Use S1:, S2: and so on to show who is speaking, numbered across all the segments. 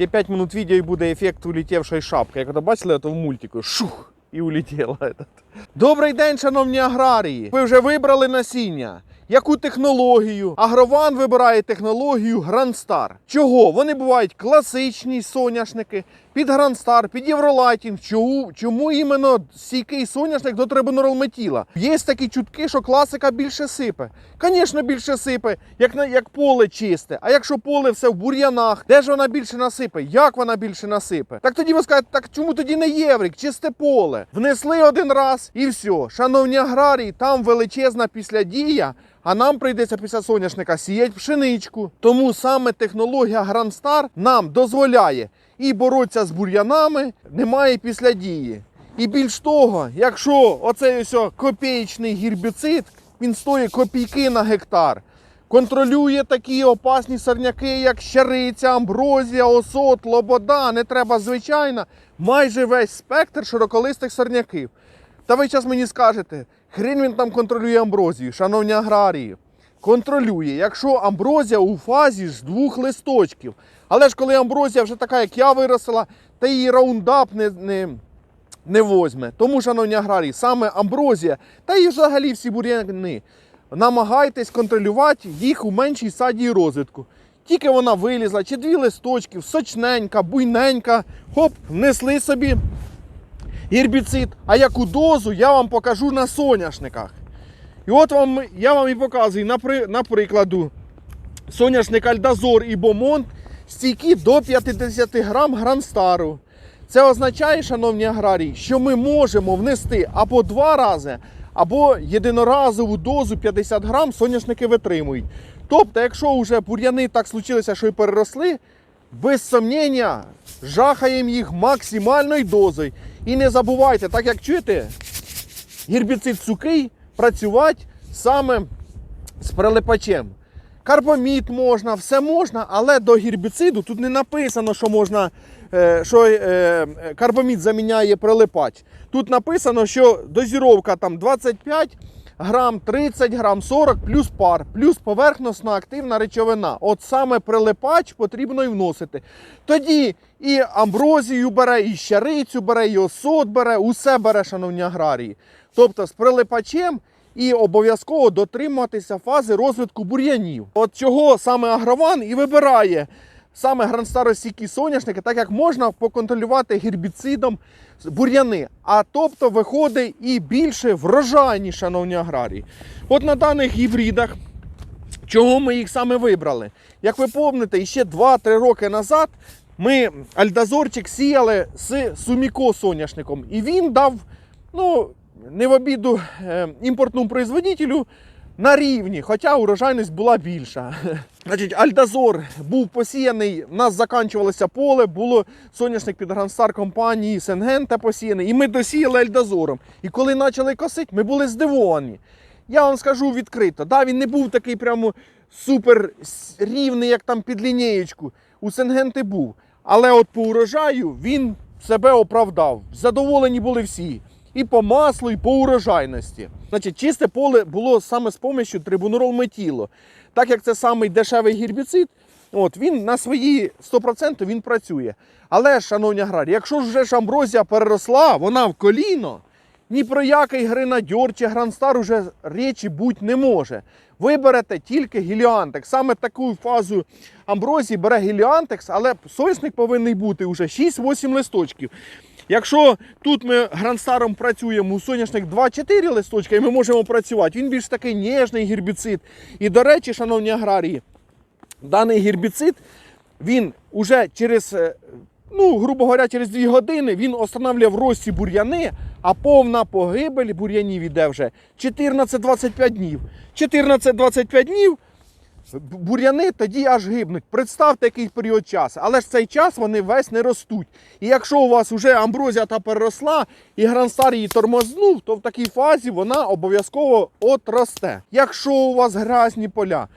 S1: Ще 5 минут відео і буде ефект улітівшої шапки. Як ви бачили, то в мультику. Шух! І улітіла. Добрий день, шановні аграрії! Ви вже вибрали насіння. Яку технологію? Агрован вибирає технологію Грандстар. Чого? Вони бувають класичні соняшники, під Грандстар, під Євролайтінг. Чому, чому іменно стійкий соняшник до трибуноролметіла? Є такі чутки, що класика більше сипе. Звісно, більше сипе, як, на, як поле чисте. А якщо поле все в бур'янах, де ж вона більше насипе? Як вона більше насипе? Так тоді ви скажете, так чому тоді не єврик, чисте поле? Внесли один раз і все. Шановні аграрії, там величезна післядія. А нам прийдеться після соняшника сіяти пшеничку. Тому саме технологія Грандстар нам дозволяє і боротися з бур'янами, немає після дії. І більш того, якщо оцей ось о копієчний гербіцид, він стоїть копійки на гектар. Контролює такі опасні сорняки, як щариця, амброзія, осот, лобода. Не треба звичайно, майже весь спектр широколистих сорняків. Та ви зараз мені скажете, хрін він там контролює амброзію, шановні аграрії. Контролює, якщо амброзія у фазі з двох листочків. Але ж коли амброзія вже така, як я виросла, та її раундап не, не, не возьме. Тому, шановні аграрії, саме амброзія та і взагалі всі бур'яни. Намагайтесь контролювати їх у меншій стадії розвитку. Тільки вона вилізла, чи дві листочки, сочненька, буйненька, хоп, внесли собі гербіцид. А яку дозу я вам покажу на соняшниках. І от вам я вам і показую на, при, на прикладу соняшник Альдазор і Бомонт стійкі до 50 грам гранстару. Це означає, шановні аграрії, що ми можемо внести або два рази, або єдиноразову дозу 50 грам соняшники витримують. Тобто, якщо вже бур'яни так случилося, що і переросли, без сомнення, жахаємо їх максимальною дозою. І не забувайте, так як чуєте, гербіцид сухий працювати саме з прилипачем. Карбамід можна, все можна, але до гербіциду тут не написано, що можна, е, що е, карбамід заміняє прилипач. Тут написано, що дозіровка там 25 грам, 30 грам, 40 плюс пар, плюс поверхностна активна речовина. От саме прилипач потрібно і вносити. Тоді і амброзію бере, і щарицю бере, і осот бере, усе бере, шановні аграрії. Тобто з прилипачем і обов'язково дотримуватися фази розвитку бур'янів. От чого саме агрован і вибирає саме гранстаростійкі соняшники, так як можна поконтролювати гербіцидом бур'яни. А тобто виходить і більше врожайні, шановні аграрії. От на даних гібридах. Чого ми їх саме вибрали? Як ви пам'ятаєте, ще 2-3 роки назад ми альдазорчик сіяли з суміко соняшником. І він дав, ну, не в обіду е, імпортному производителю на рівні, хоча урожайність була більша. Значить, Альдазор був посіяний, у нас закінчувалося поле, було соняшник під Грандстар компанії Сенгента посіяний, і ми досіяли Альдазором. І коли почали косити, ми були здивовані. Я вам скажу відкрито, да, він не був такий прямо супер рівний, як там під лінієчку. У Сенгенти був. Але от по урожаю він себе оправдав. Задоволені були всі. І по маслу, і по урожайності. Значить, чисте поле було саме з помощю трибунорол метіло. Так як це самий дешевий гербіцид, от він на свої 100% він працює. Але, шановні аграрії, якщо вже ж амброзія переросла, вона в коліно, ні про який гренадьор чи гранстар уже речі бути не може. Ви берете тільки гіліантекс. Саме таку фазу амброзії бере гіліантекс, але соняшник повинен бути вже 6-8 листочків. Якщо тут ми гранстаром працюємо, у соняшник 2-4 листочка, і ми можемо працювати, він більш такий ніжний гербіцид. І до речі, шановні аграрії, даний гербіцид, він уже через, е, ну, грубо говоря, через 2 години він останавливає в рості бур'яни, а повна погибель бур'янів іде вже 14-25 днів. 14-25 днів бур'яни тоді аж гибнуть. Представте, який період часу. Але ж цей час вони весь не ростуть. І якщо у вас вже амброзія та переросла, і гранстар її тормознув, то в такій фазі вона обов'язково отросте. Якщо у вас грязні поля,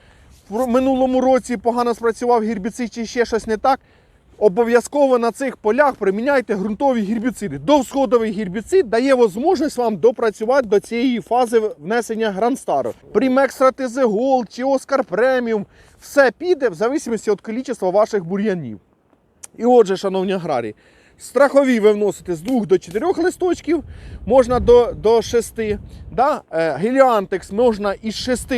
S1: в минулому році погано спрацював гербіцид чи ще щось не так, обов'язково на цих полях приміняйте ґрунтові гербіциди. Довсходовий гербіцид дає можливість вам допрацювати до цієї фази внесення гранстару. Примекстратизегол чи Оскар преміум все піде в залежності від кількості ваших бур'янів. І отже, шановні аграрії, страхові ви вносите з 2 до 4 листочків, можна до, до 6. Да? Е, Геліантекс можна із 6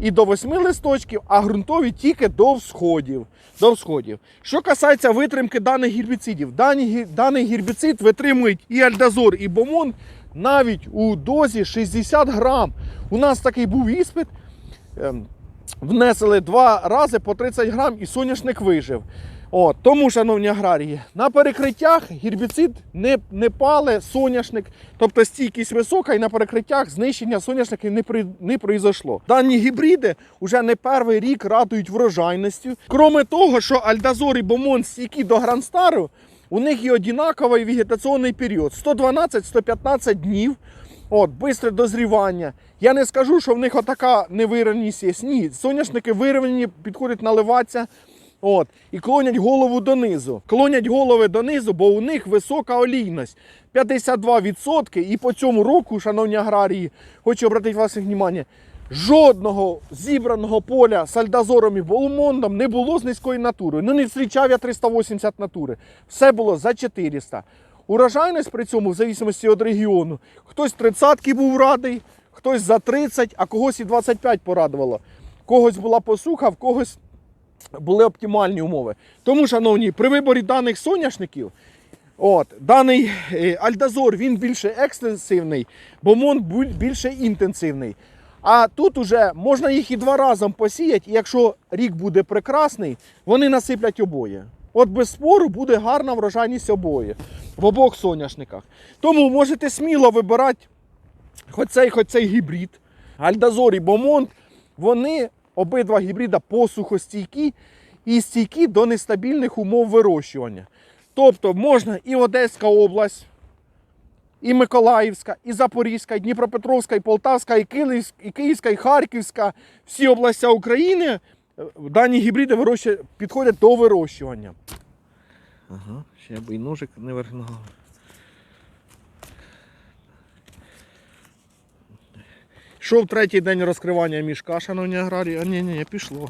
S1: і до 8 листочків, а ґрунтові тільки до всходів. До всходів. Що касається витримки даних гербіцидів, даний, даний гербіцид витримують і альдазор, і бомон навіть у дозі 60 грам. У нас такий був іспит. ем, Внесли два рази по 30 грам і соняшник вижив. От, тому, шановні аграрії, на перекриттях гербіцид не, не пале соняшник, тобто стійкість висока, і на перекриттях знищення соняшників не, при, не произошло. Дані гібриди вже не перший рік радують врожайністю. Кроме того, що Альдазор і Бомон стійкі до Грандстару, у них є однаковий вегетаційний період 112-115 днів. От, бистре дозрівання. Я не скажу, що в них отака невирівність є. Ні, соняшники вирівняні, підходять наливатися. От, і клонять голову донизу. Клонять голови донизу, бо у них висока олійність. 52%. І по цьому року, шановні аграрії, хочу обратити ваше увагу, жодного зібраного поля з альдазором і болумондом не було з низькою натурою. Ну не зустрічав я 380 натури. Все було за 400. Урожайність при цьому, в зависимості від регіону, хтось 30 був радий, хтось за 30, а когось і 25 порадувало. Когось була посуха, в когось були оптимальні умови. Тому, шановні, при виборі даних соняшників, от, даний е, Альдазор він більше екстенсивний, Бомон більше інтенсивний. А тут уже можна їх і два разом посіяти, і якщо рік буде прекрасний, вони насиплять обоє. От без спору буде гарна врожайність обоє в обох соняшниках. Тому можете сміло вибирати хоч цей, хоч цей гібрид. Альдазор і Бомонт, вони обидва гібрида посухостійкі і стійкі до нестабільних умов вирощування. Тобто можна і Одеська область, і Миколаївська, і Запорізька, і Дніпропетровська, і Полтавська, і Київська, і Харківська, всі області України е, дані гібриди підходять до вирощування. Ага, ще я би і ножик не верхнього. Йшов третій день розкривання мішка, шановні аграрії. А ні, ні, пішло.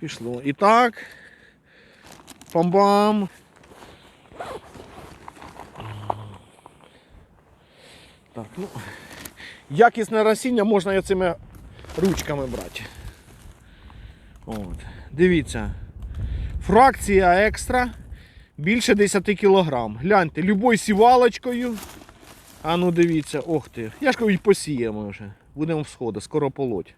S1: Пішло. І так. Пам-бам. Так, ну. Якісне насіння можна і цими ручками брати. От. Дивіться. Фракція екстра більше 10 кг. Гляньте, любою сівалочкою. А ну дивіться, ох ти. Я ж кажу, посіємо вже. Будемо всходи, скоро полоть.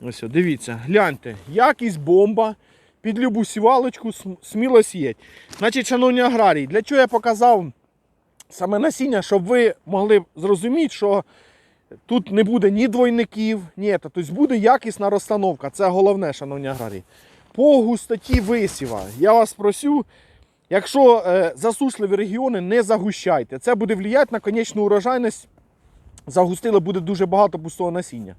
S1: Ось, дивіться, гляньте, якість бомба. Під любу сівалочку сміло сіять. Значить, шановні аграрії, для чого я показав саме насіння, щоб ви могли зрозуміти, що тут не буде ні двойників, ні, тобто буде якісна розстановка. Це головне, шановні аграрії. По густоті висіва. Я вас просю, якщо е, засушливі регіони, не загущайте. Це буде впливати на конечну урожайність. Загустили буде дуже багато пустого насіння.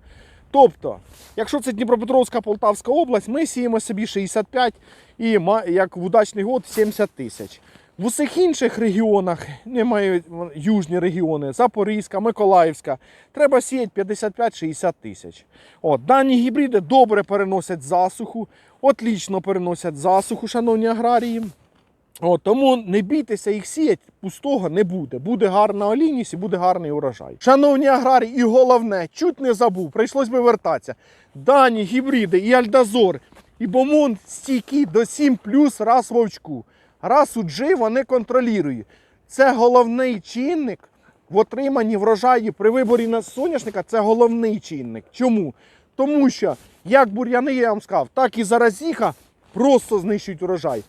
S1: Тобто, якщо це Дніпропетровська Полтавська область, ми сіємо собі 65 і як в удачний год 70 тисяч. В усіх інших регіонах, немає южні регіони, Запорізька, Миколаївська, треба сіяти 55-60 тисяч. От, дані гібриди добре переносять засуху, отлічно переносять засуху, шановні аграрії. От, тому не бійтеся їх сіять, пустого не буде. Буде гарна олійність і буде гарний урожай. Шановні аграрії, і головне, чуть не забув, прийшлось би вертатися. Дані гібриди і Альдазор, і Бомон стійкі до 7 плюс раз вовчку. Раз у G вони контролюють. Це головний чинник в отриманні врожаю при виборі на соняшника. Це головний чинник. Чому? Тому що як бур'яни, я вам сказав, так і заразіха просто знищують урожай.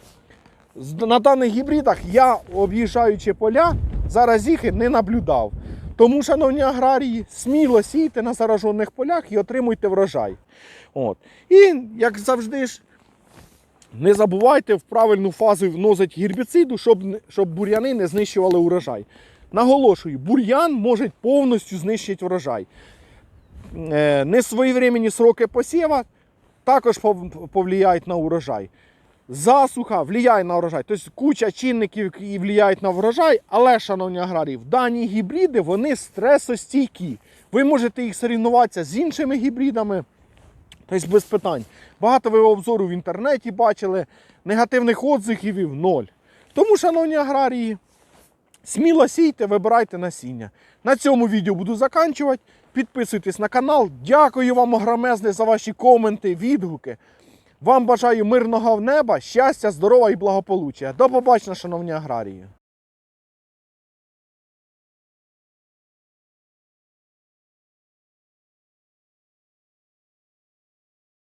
S1: На даних гібридах я, об'їжджаючи поля, заразіхи не наблюдав. Тому, шановні аграрії, сміло сійте на заражених полях і отримуйте врожай. От. І, як завжди ж, не забувайте в правильну фазу вносити гербіциду, щоб, щоб бур'яни не знищували урожай. Наголошую, бур'ян може повністю знищити врожай. Е, Несвоєвременні сроки посіва також пов- повлияють на урожай. Засуха впливає на урожай. Тобто куча чинників, які впливають на врожай, але, шановні аграрії, дані гібриди вони стресостійкі. Ви можете їх сорівнуватися з іншими гібридами Тобто без питань. Багато ви обзору в інтернеті бачили, негативних отзивів ноль. Тому, шановні аграрії, сміло сійте, вибирайте насіння. На цьому відео буду заканчувати. Підписуйтесь на канал. Дякую вам огромезне за ваші коменти, відгуки. Вам бажаю мирного неба, щастя, здоров'я і благополуччя. До побачення, шановні аграрії.